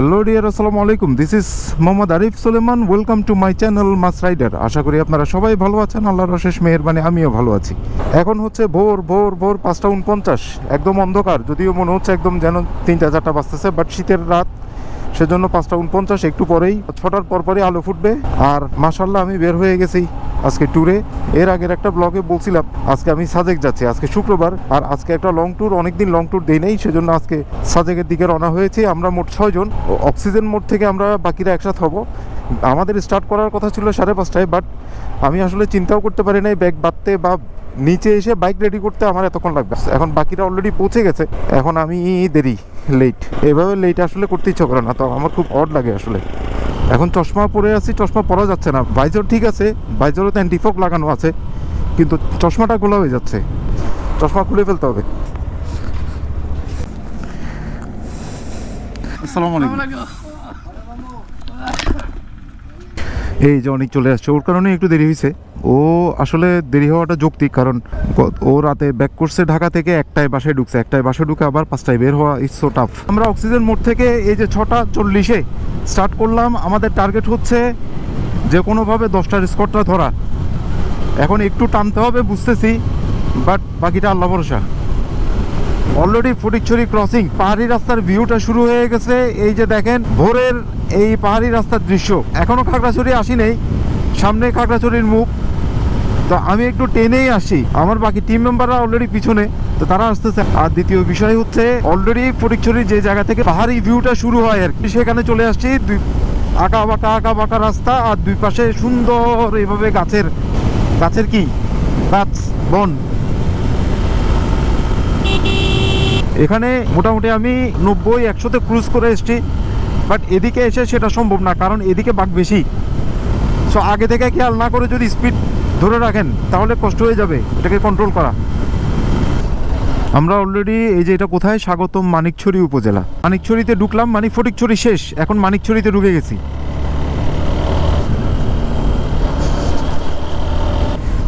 Hello dear আসসালামু আলাইকুম this is Mohammad Arif Suleman welcome to my channel mass rider আশা করি আপনারা সবাই ভালো আছেন। আল্লাহর অশেষ মেহেরবানি, আমিও ভালো আছি। এখন হচ্ছে ভোর ভোর ভোর পাঁচটা উনপঞ্চাশ। একদম অন্ধকার, যদিও মনে হচ্ছে একদম যেন তিনটা, চারটা বাজতেছে বাট শীতের রাত। সেজন্য পাঁচটা উনপঞ্চাশ, একটু পরেই। ছটার পর পরই আলো ফুটবে। আর মাসাল্লাহ আমি বের হয়ে গেছি। আজকে ট্যুরে এর আগের একটা ব্লগে বলছিলাম, আজকে আমি সাজেক যাচ্ছি, আজকে শুক্রবার। আর আজকে একটা লং ট্যুর অনেকদিন লং ট্যুর দেই নাই, সেজন্য আজকে সাজেকের দিকে রওনা হয়েছি। আমরা মোট ছয়জন অক্সিজেন মোড থেকে আমরা বাকিরা একসাথে হব। আমাদের স্টার্ট করার কথা ছিল সাড়ে পাঁচটায় বাট আমি আসলে চিন্তাও করতে পারি নাই ব্যাগ বাঁধতে বা নিচে এসে বাইক রেডি করতে আমার এতক্ষণ লাগবে। এখন বাকিরা অলরেডি পৌঁছে গেছে। এখন আমি দেরি লেট এভাবে লেট আসলে করতে ইচ্ছা করে না, তো আমার খুব অড লাগে আসলে। এখন চশমা পরে আছি চশমা পরা যাচ্ছে না। বাইজর ঠিক আছে বাইজরও তো অ্যান্টিফক লাগানো আছে কিন্তু চশমাটা খোলা হয়ে যাচ্ছে। চশমা খুলে ফেলতে হবে। আসসালামু আলাইকুম। এই যে অনেক চলে আসছে, ওর কারণে একটু দেরি হয়েছে ও আসলে দেরি হওয়াটা যৌক্তিক, কারণ ও রাতে ব্যাক করছে ঢাকা থেকে, একটায় বাসায় ঢুকছে। একটায় বাসায় ঢুকে আবার পাঁচটায় বের হওয়া ইটস সো টাফ আমরা অক্সিজেন মোড থেকে এই যে ছটা চল্লিশে স্টার্ট করলাম, আমাদের টার্গেট হচ্ছে যে কোনোভাবে দশটার স্কটটা ধরা। এখন একটু টানতে হবে, বুঝতেছি বাট বাকিটা আল্লাহ ভরসা। অলরেডি ফটিকছড়ি ক্রসিং পাহাড়ি রাস্তার ভিউটা শুরু হয়ে গেছে। এই যে দেখেন, ভোরের এই পাহাড়ি রাস্তার দৃশ্য। এখনও খাগড়াছড়ি আসি নেই, সামনে খাগড়াছড়ির মুখ। তো আমি একটু টেনেই আসি। আমার বাকি টিম মেম্বাররা অলরেডি পিছনে, তো তারা আসতেছে। আর দ্বিতীয় বিষয় হচ্ছে অলরেডি ফটিকছড়ি যে জায়গা থেকে পাহাড়ি ভিউটা শুরু হয় আর কি, সেখানে চলে আসছি। দুই, আঁকা বাঁকা আঁকা বাঁকা রাস্তা, আর দুই পাশে সুন্দর এভাবে গাছের গাছের কি? গাছ, বন। এখানে মোটামুটি আমি নব্বই, একশোতে ক্রুজ করে এসেছি। বাট এদিকে এসে সেটা সম্ভব না, কারণ এদিকে বাঘ বেশি। সো আগে থেকে খেয়াল না করে যদি স্পিড ধরে রাখেন, তাহলে কষ্ট হয়ে যাবে, এটাকে কন্ট্রোল করা। আমরা অলরেডি এই যে এটা কোথায়? স্বাগতম মানিকছড়ি উপজেলা। মানিকছড়িতে ঢুকলাম মানে ফটিকছড়ি শেষ, এখন মানিকছড়িতে ঢুকে গেছি।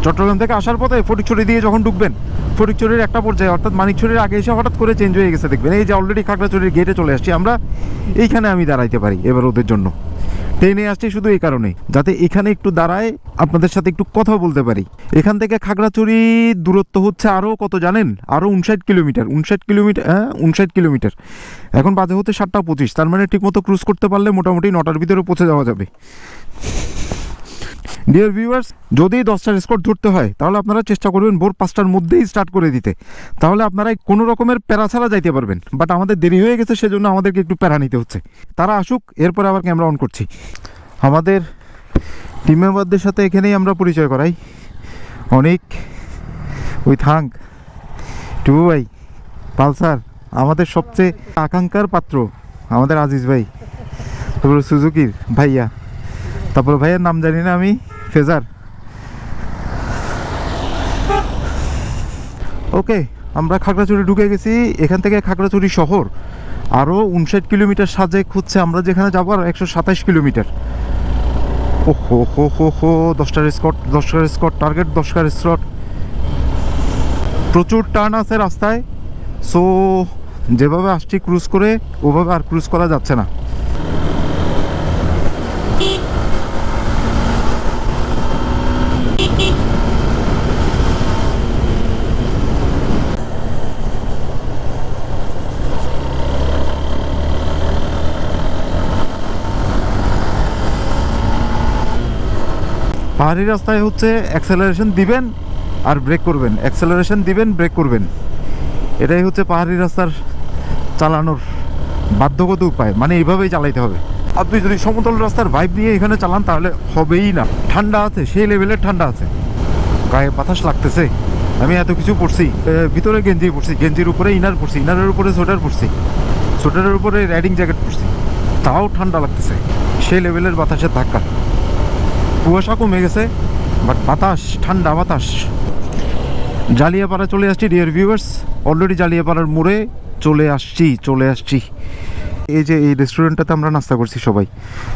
চট্টগ্রাম থেকে আসার পথে ফটিকছড়ি দিয়ে যখন ঢুকবেন ফটিকছড়ির একটা পর্যায়ে, অর্থাৎ মানিকছড়ির আগে এসে হঠাৎ করে চেঞ্জ হয়ে গেছে, দেখবেন। এই যে অলরেডি খাগড়াছড়ির গেটে চলে আসছি আমরা, এইখানে আমি দাঁড়াইতে পারি এবার ওদের জন্য। ট্রেনে আসছি শুধু এই কারণে, যাতে এখানে একটু দাঁড়ায় আপনাদের সাথে একটু কথা বলতে পারি। এখান থেকে খাগড়াছড়ি দূরত্ব হচ্ছে আরও কত জানেন? আরও উনষাট কিলোমিটার উনষাট কিলোমিটার হ্যাঁ উনষাট কিলোমিটার। এখন বাজে হচ্ছে সাতটা পঁচিশ, তার মানে ঠিকমতো ক্রুজ করতে পারলে মোটামুটি নটার ভিতরে পৌঁছে যাওয়া যাবে। ডিয়ার ভিউয়ার্স যদি দশটার স্কট ধরতে হয়, তাহলে আপনারা চেষ্টা করবেন ভোর পাঁচটার মধ্যেই স্টার্ট করে দিতে। তাহলে আপনারা কোনো রকমের প্যারা ছাড়া যাইতে পারবেন। বাট আমাদের দেরি হয়ে গেছে, সেজন্য আমাদেরকে একটু প্যারা নিতে হচ্ছে। তারা আসুক, এরপরে আবার ক্যামেরা অন করছি। আমাদের টিম মেম্বারদের সাথে এখানেই আমরা পরিচয় করাই। অনেক ওই থাঙ্ক টুবু ভাই পালসার আমাদের সবচেয়ে আকাঙ্ক্ষার পাত্র, আমাদের আজিজ ভাই, তারপরে সুজুকির ভাইয়া। তারপর ভাইয়ের নাম জানি না আমি। ফেজার। ওকে, আমরা খাগড়াছড়ি ঢুকে গেছি। এখান থেকে খাগড়াছড়ি শহর। আরও উনষাট কিলোমিটার সাজে খুঁজছে আমরা, যেখানে যাব আর একশো সাতাশ কিলোমিটার। ও হো হো হো হো, দশটার স্কট দশটার স্কট টার্গেট, দশটার স্লট। প্রচুর টার্ন আছে রাস্তায়। সো, যেভাবে আসছি ক্রুজ করে, ওভাবে আর ক্রুজ করা যাচ্ছে না। পাহাড়ি রাস্তায় হচ্ছে অ্যাক্সেলারেশন দিবেন আর ব্রেক করবেন। অ্যাক্সেলারেশন দিবেন ব্রেক করবেন। এটাই হচ্ছে পাহাড়ি রাস্তার চালানোর বাধ্যগত উপায়। মানে এইভাবেই চালাইতে হবে। আপনি যদি সমতল রাস্তার ভাইব নিয়ে এখানে চালান, তাহলে হবেই না। ঠান্ডা আছে, সেই লেভেলের ঠান্ডা আছে। গায়ে বাতাস লাগতেছে। আমি এত কিছু পড়ছি। ভিতরে গেঞ্জি পড়ছি। গেঞ্জির উপরে ইনার পড়ছি। ইনারের উপরে সোয়েটার পড়ছি। সোয়েটারের উপরে রাইডিং জ্যাকেট পড়ছি। তাও ঠান্ডা লাগতেছে। সেই লেভেলের বাতাসের ধাক্কা। কুয়াশা কমে গেছে বাট বাতাস, ঠান্ডা বাতাস। জালিয়াপাড়া চলে আসছি ডিয়ার ভিউয়ার্স অলরেডি জালিয়াপাড়ার মোড়ে চলে আসছি চলে আসছি। এই যে এই রেস্টুরেন্টটাতে আমরা নাস্তা করছি সবাই।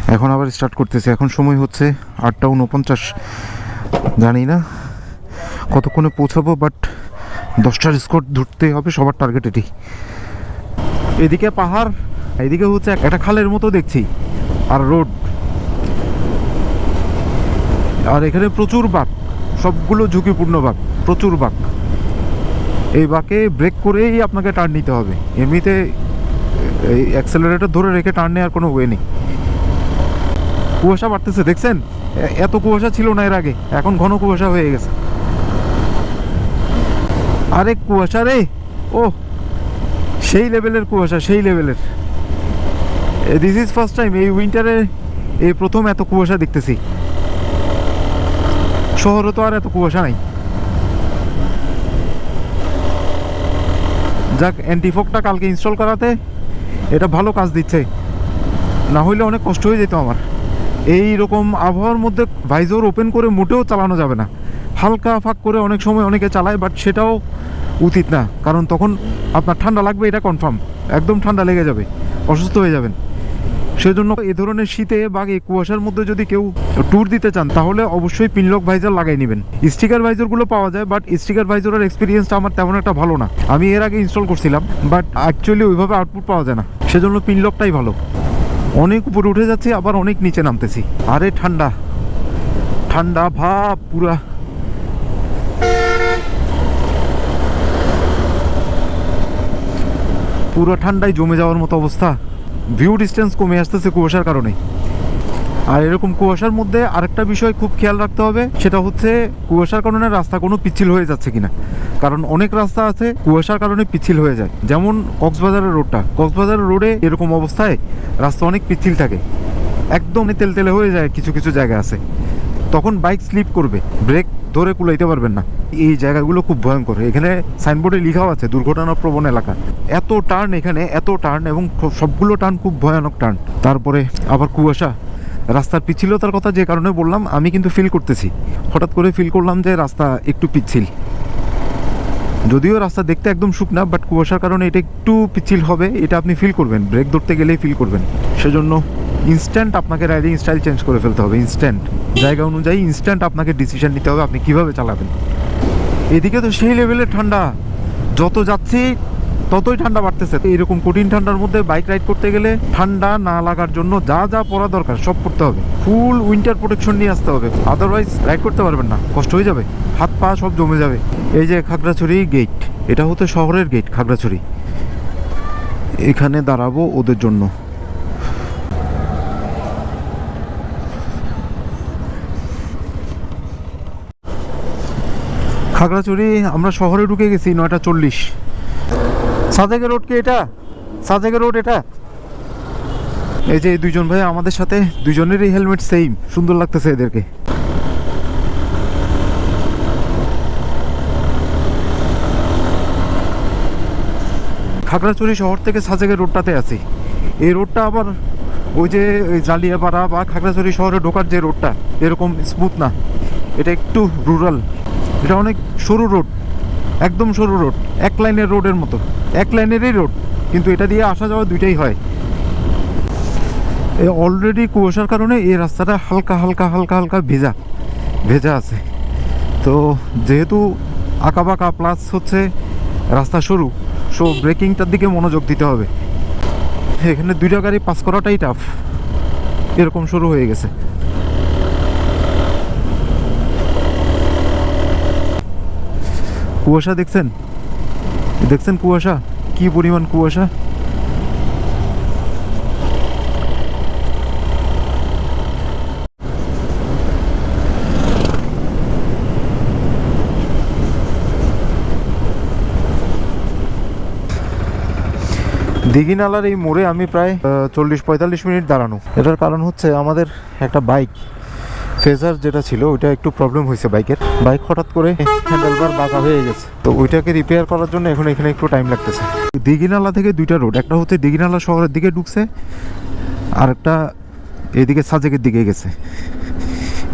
এখন আবার স্টার্ট করতেছি। এখন সময় হচ্ছে আটটা উনপঞ্চাশ। জানি না কতক্ষণে পৌঁছাবো বাট দশটার স্কট ধরতে হবে, সবার টার্গেট এটি। এদিকে পাহাড়, এদিকে হচ্ছে এক- একটা খালের মতো দেখছি। আর রোড আর এখানে প্রচুর বাঘ। সবগুলো ঝুঁকিপূর্ণ বাঘ, প্রচুর বাঘ। এই বাঁকে ব্রেক করেই আপনাকে টার্ন নিতে হবে। এমনিতে এই অ্যাক্সেলারেটর ধরে রেখে টার্ন নেওয়ার কোনো ওয়ে নেই। কুয়াশা বাড়তেছে, দেখছেন? এত কুয়াশা ছিল না এর আগে, এখন ঘন কুয়াশা হয়ে গেছে। আরে কুয়াশা রে! ও সেই লেভেলের কুয়াশা, সেই লেভেলের দিস ইজ ফার্স্ট টাইম এই উইন্টারে এই প্রথম এত কুয়াশা দেখতেছি। শহরে তো আর এত কুয়াশা নাই। যাক অ্যান্টিফোকটা কালকে ইনস্টল করাতে এটা ভালো কাজ দিচ্ছে। না হইলে অনেক কষ্ট হয়ে যেত আমার। এই রকম আবহাওয়ার মধ্যে ভাইজোর ওপেন করে মোটেও চালানো যাবে না। হালকা ফাঁক করে অনেক সময় অনেকে চালায় বাট সেটাও উচিত না। কারণ তখন আপনার ঠান্ডা লাগবে, এটা কনফার্ম একদম ঠান্ডা লেগে যাবে। অসুস্থ হয়ে যাবেন। সেজন্য এ ধরনের শীতে বা এই কুয়াশার মধ্যে যদি কেউ ট্যুর দিতে চান, তাহলে অবশ্যই পিনলক ভাইজার লাগাই নেবেন। স্টিকার ভাইজারগুলো পাওয়া যায় বাট স্টিকার ভাইজারের এক্সপিরিয়েন্সটা আমার তেমন একটা ভালো না। আমি এর আগে ইনস্টল করছিলাম বাট অ্যাকচুয়ালি ওইভাবে আউটপুট পাওয়া যায় না। সেজন্য পিনলকটাই ভালো। অনেক উপরে উঠে যাচ্ছি, আবার অনেক নিচে নামতেছি। আরে ঠান্ডা। ঠান্ডা ভাব পুরা। পুরো ঠান্ডায় জমে যাওয়ার মতো অবস্থা। ভিউ ডিস্টেন্স কমে আসতেছে কুয়াশার কারণে আর এরকম কুয়াশার মধ্যে আরেকটা বিষয় খুব খেয়াল রাখতে হবে, সেটা হচ্ছে কুয়াশার কারণে রাস্তা কোনো পিচ্ছিল হয়ে যাচ্ছে কিনা। কারণ অনেক রাস্তা আছে কুয়াশার কারণে পিচ্ছিল হয়ে যায়। যেমন কক্সবাজারের রোডটা। কক্সবাজারের রোডে এরকম অবস্থায় রাস্তা অনেক পিচ্ছিল থাকে। একদম তেলতেলে হয়ে যায়, কিছু কিছু জায়গা আছে। তখন বাইক স্লিপ করবে, ব্রেক ধরে কুলাইতে পারবেন না। এই জায়গাগুলো খুব ভয়ঙ্কর। এখানে সাইনবোর্ডে লেখাও আছে দুর্ঘটনা প্রবণ এলাকা। এত টার্ন এখানে, এত টার্ন এবং সবগুলো টার্ন খুব ভয়ানক টার্ন। তারপরে আবার কুয়াশা। রাস্তার পিচ্ছিলতার কথা যে কারণে বললাম, আমি কিন্তু ফিল করতেছি। হঠাৎ করে ফিল করলাম যে রাস্তা একটু পিচ্ছিল। যদিও রাস্তা দেখতে একদম শুকনা বাট কুয়াশার কারণে এটা একটু পিচ্ছিল হবে, এটা আপনি ফিল করবেন। ব্রেক ধরতে গেলেই ফিল করবেন। সেজন্য ইনস্ট্যান্ট আপনাকে রাইডিং স্টাইল চেঞ্জ করে ফেলতে হবে ইনস্ট্যান্ট জায়গা অনুযায়ী ইনস্ট্যান্ট আপনাকে ডিসিশন নিতে হবে আপনি কীভাবে চালাবেন। এদিকে তো সেই লেভেলের ঠান্ডা। যত যাচ্ছি, ততই ঠান্ডা বাড়তেছে। এরকম কঠিন ঠান্ডার মধ্যে বাইক রাইড করতে গেলে ঠান্ডা না লাগার জন্য যা যা পরা দরকার সব করতে হবে। ফুল উইন্টার প্রোটেকশন নিয়ে আসতে হবে। আদারওয়াইজ রাইড করতে পারবেন না। কষ্ট হয়ে যাবে। হাত পা সব জমে যাবে। এই যে খাগড়াছড়ি গেট এটা হচ্ছে শহরের গেট খাগড়াছড়ি। এখানে দাঁড়াবো ওদের জন্য। খাগড়াছড়ি আমরা শহরে ঢুকে গেছি, নয়টা চল্লিশ। সাজেকে রোড কি এটা? সাজেকে রোড এটা? এই যে এই দুইজন ভাই আমাদের সাথে দুজনেরই হেলমেট সেম সুন্দর লাগতেছে এদেরকে। খাগড়াছড়ি শহর থেকে সাজেকে রোডটাতে আছি। এই রোডটা আবার ওই যে জালিয়াপাড়া বা খাগড়াছড়ি শহরে ঢোকার যে রোডটা, এরকম স্মুথ না। এটা একটু রুরাল এটা অনেক সরু রোড, একদম সরু রোড, এক লাইনের রোডের মতো, এক লাইনেরই রোড, কিন্তু এটা দিয়ে আসা যাওয়া দুইটাই হয়। অলরেডি কুয়াশার কারণে এই রাস্তাটা হালকা হালকা হালকা হালকা ভেজা ভেজা আছে। তো যেহেতু আঁকা বাঁকা প্লাস হচ্ছে রাস্তা সরু সো ব্রেকিংটার দিকে মনোযোগ দিতে হবে। এখানে দুইটা গাড়ি পাস করাটাই টাফ এরকম শুরু হয়ে গেছে। কুয়াশা দেখছেন? দেখছেন কুয়াশা? কি পরিমাণ কুয়াশা? দিঘিনালার এই মোড়ে আমি প্রায় চল্লিশ পঁয়তাল্লিশ মিনিট দাঁড়ানো। এটার কারণ হচ্ছে আমাদের একটা বাইক। ফেজার যেটা ছিল, ওইটা একটু প্রবলেম হয়েছে বাইকের বাইক হঠাৎ করে হ্যান্ডেলবার বাঁকা হয়ে গেছে। তো ওইটাকে রিপেয়ার করার জন্য এখন এখানে একটু টাইম লাগতেছে। দিঘিনালা থেকে দুইটা রোড একটা হচ্ছে দিঘিনালা শহরের দিকে ঢুকছে, আর একটা এদিকে সাজেকের দিকে গেছে।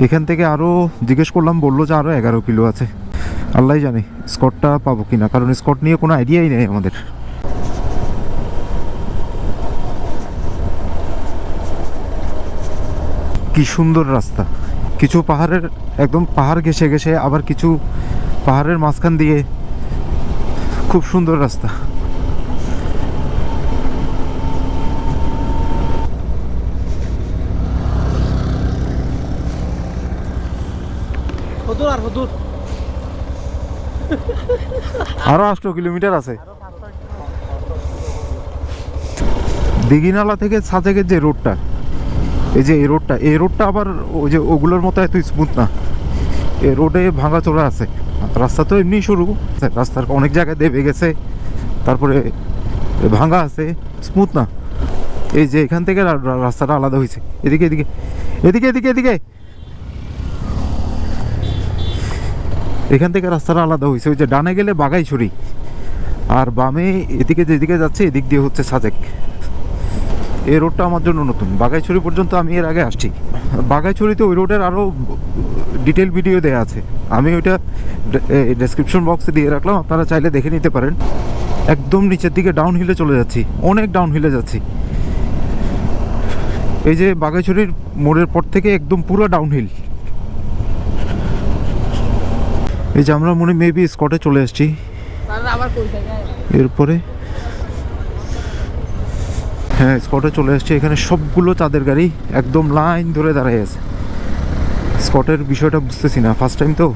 এখান থেকে আরও জিজ্ঞেস করলাম, বলল যে আরও এগারো কিলো আছে। আল্লাহ জানে স্কটটা পাবো কিনা, কারণ স্কট নিয়ে কোনো আইডিয়াই নেই আমাদের। কি সুন্দর রাস্তা। কিছু পাহাড়ের একদম পাহাড় ঘেসে গেছে আবার কিছু পাহাড়ের মাঝখান দিয়ে খুব সুন্দর রাস্তা। আরও আষ্ট কিলোমিটার আছে। দিঘিনালা থেকে সাজেকের যে রোডটা এই যে এই রোডটা এই রোডটা আবার ওই যে ওগুলোর মতো এত স্মুথ না। এই রোডে ভাঙা চোরা আছে। রাস্তা তো এমনি শুরু রাস্তার অনেক জায়গায় দেবে গেছে। তারপরে ভাঙা আছে স্মুথ না। এই যে এখান থেকে রাস্তাটা আলাদা হয়েছে। এদিকে এদিকে এদিকে এদিকে এদিকে। এখান থেকে রাস্তাটা আলাদা হয়েছে। ওই যে ডানে গেলে বাগাইছড়ি আর বামে এদিকে যেদিকে যাচ্ছে, এদিক দিয়ে হচ্ছে সাজেক। এই রোডটা আমার জন্য নতুন। বাগাইছড়ি পর্যন্ত আমি এর আগে আসছি। বাগাইছড়িতে ওই রোডের আরও ডিটেল ভিডিও দেওয়া আছে। আমি ওইটা ডেসক্রিপশন বক্সে দিয়ে রাখলাম আপনারা চাইলে দেখে নিতে পারেন। একদম নিচের দিকে ডাউন হিলে চলে যাচ্ছি। অনেক ডাউন হিলে যাচ্ছি। এই যে বাগাইছড়ির মোড়ের পর থেকে একদম পুরো ডাউন হিল এই যে আমরা মনে মেবি স্কটে চলে থেকে এরপরে হ্যাঁ স্কটে চলে আসছে এখানে সবগুলো চাঁদের গাড়ি একদম লাইন ধরে দাঁড়ায় আছে। স্কটের বিষয়টা বুঝতেছি না। ফার্স্ট টাইম তো?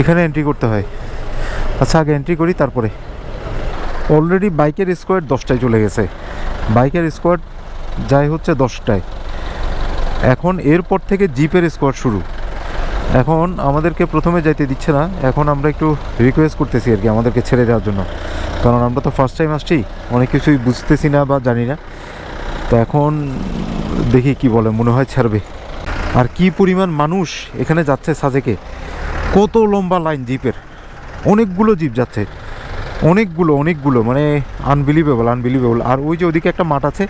এখানে এন্ট্রি করতে হয়। আচ্ছা আগে এন্ট্রি করি, তারপরে। অলরেডি বাইকের স্কোয়াড দশটায় চলে গেছে। বাইকের স্কোয়াড যাই হচ্ছে দশটায়। এখন এরপর থেকে জিপের স্কোয়াড শুরু। এখন আমাদেরকে প্রথমে যাইতে দিচ্ছে না। এখন আমরা একটু রিকোয়েস্ট করতেছি আর কি আমাদেরকে ছেড়ে দেওয়ার জন্য। কারণ আমরা তো ফার্স্ট টাইম আসছি, অনেক কিছুই বুঝতেছি না বা জানি না। তো এখন দেখি কি বলে, মনে হয় ছাড়বে। আর কি পরিমাণ মানুষ এখানে যাচ্ছে সাজেকে? কত লম্বা লাইন জিপের অনেকগুলো জিপ যাচ্ছে। অনেকগুলো অনেকগুলো মানে আনবিলিভেবল আনবিলিভেবল আর ওই যে ওদিকে একটা মাঠ আছে,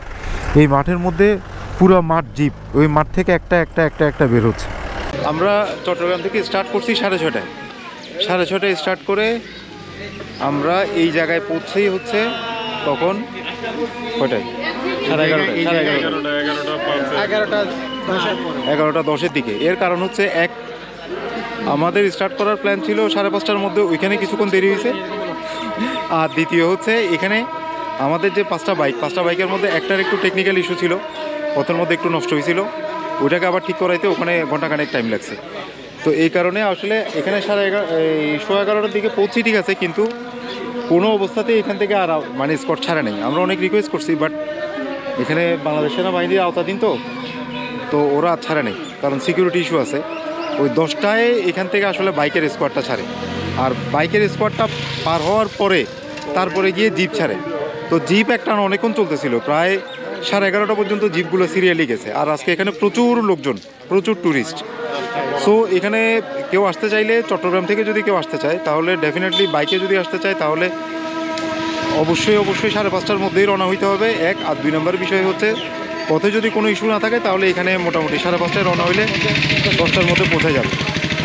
এই মাঠের মধ্যে পুরো মাঠ জিপ ওই মাঠ থেকে একটা একটা একটা একটা বের হচ্ছে। আমরা চট্টগ্রাম থেকে স্টার্ট করছি সাড়ে ছটায়। সাড়ে ছটায় স্টার্ট করে আমরা এই জায়গায় পৌঁছেই হচ্ছে তখন কটায়? সাড়ে এগারোটা সাড়ে এগারোটা এগারোটা দশের এগারোটা দশের দিকে। এর কারণ হচ্ছে এক আমাদের স্টার্ট করার প্ল্যান ছিল সাড়ে পাঁচটার মধ্যে ওইখানে কিছুক্ষণ দেরি হয়েছে। আর দ্বিতীয় হচ্ছে এখানে আমাদের যে পাঁচটা বাইক পাঁচটা বাইকের মধ্যে একটার একটু টেকনিক্যাল ইস্যু ছিল। পথের মধ্যে একটু নষ্ট হয়েছিল। ওইটাকে আবার ঠিক করাইতে ওখানে ঘন্টাখানেক টাইম লাগছে। তো এই কারণে আসলে এখানে সাড়ে এগারো এই শো এগারোটার দিকে পৌঁছি ঠিক আছে, কিন্তু কোনো অবস্থাতেই এখান থেকে আর মানে স্কট ছাড়া নেই। আমরা অনেক রিকোয়েস্ট করছি বাট এখানে বাংলাদেশ সেনাবাহিনীর আওতাধীন তো তো ওরা ছাড়ে নেই, কারণ সিকিউরিটি ইস্যু আছে। ওই দশটায় এখান থেকে আসলে বাইকের স্কোয়াডটা ছাড়ে। আর বাইকের স্কোয়াডটা পার হওয়ার পরে, তারপরে গিয়ে জিপ ছাড়ে। তো জিপ একটা অনেকক্ষণ চলতেছিল, প্রায় সাড়ে এগারোটা পর্যন্ত জিপগুলো সিরিয়ালি গেছে। আর আজকে এখানে প্রচুর লোকজন, প্রচুর ট্যুরিস্ট সো এখানে কেউ আসতে চাইলে চট্টগ্রাম থেকে যদি কেউ আসতে চায়, তাহলে ডেফিনেটলি বাইকে যদি আসতে চায়, তাহলে অবশ্যই অবশ্যই সাড়ে পাঁচটার মধ্যেই রওনা হইতে হবে। এক, আর দুই নম্বর বিষয় হচ্ছে, পথে যদি কোনো ইস্যু না থাকে, তাহলে এখানে মোটামুটি সাড়ে পাঁচটায় রওনা হইলে দশটার মধ্যে পৌঁছে যাবে।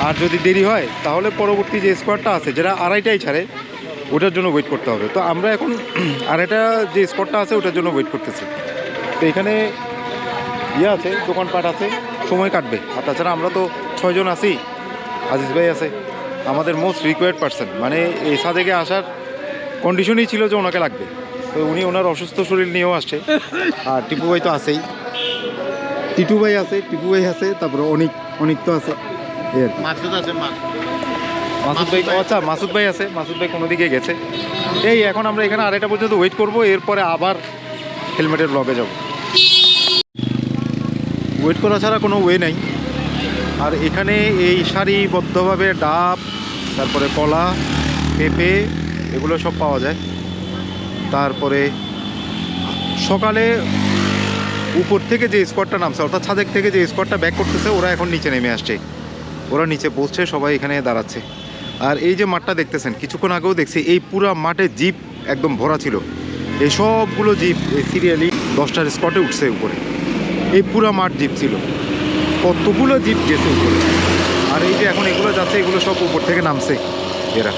আর যদি দেরি হয়, তাহলে পরবর্তী যে স্কোয়াডটা আছে যেটা আড়াইটাই ছাড়ে, ওটার জন্য ওয়েট করতে হবে। তো আমরা এখন আড়াইটা যে স্পটটা আছে, ওটার জন্য ওয়েট করতেছি। তো এখানে ইয়ে আছে দোকানপাট আছে সময় কাটবে। আর তাছাড়া আমরা তো ছয়জন আছি আজিজ ভাই আছে আমাদের মোস্ট রিকোয়ার্ড পার্সন মানে এই সাজেকে আসার কন্ডিশনই ছিল যে ওনাকে লাগবে। তো উনি ওনার অসুস্থ শরীর নিয়েও আসছে। আর টিপু ভাই তো আছেই। টিটু ভাই আছে টিপু ভাই আছে তারপরে অনিক অনিক তো আছে। মাসুদ আছে মাসুদ ভাই আচ্ছা মাসুদ ভাই আছে মাসুদ ভাই কোনো দিকে গেছে। এই এখন আমরা এখানে আড়াইটা পর্যন্ত ওয়েট করব এরপরে আবার হেলমেটের ব্লগে যাব। ওয়েট করা ছাড়া কোনো ওয়ে নাই। আর এখানে এই সারিবদ্ধভাবে ডাব, তারপরে কলা, পেঁপে, এগুলো সব পাওয়া যায়। তারপরে সকালে উপর থেকে যে স্কোয়াডটা নামছে, অর্থাৎ ছাদের থেকে যে স্কোয়াডটা ব্যাক করতেছে, ওরা এখন নিচে নেমে আসছে। ওরা নিচে পৌঁছছে সবাই এখানে দাঁড়াচ্ছে। আর এই যে মাঠটা দেখতেছেন, কিছুক্ষণ আগেও দেখছি, এই পুরা মাঠে জিপ একদম ভরা ছিল। এই সবগুলো জিপ, এই সিরিয়ালি দশটার স্পটে উঠছে উপরে। এই পুরা মাঠ দ্বীপ ছিল। কতগুলো দ্বীপ গেছে উপরে। আর এই যে এখন এগুলো যাচ্ছে, এগুলো সব উপর থেকে নামছে এরা।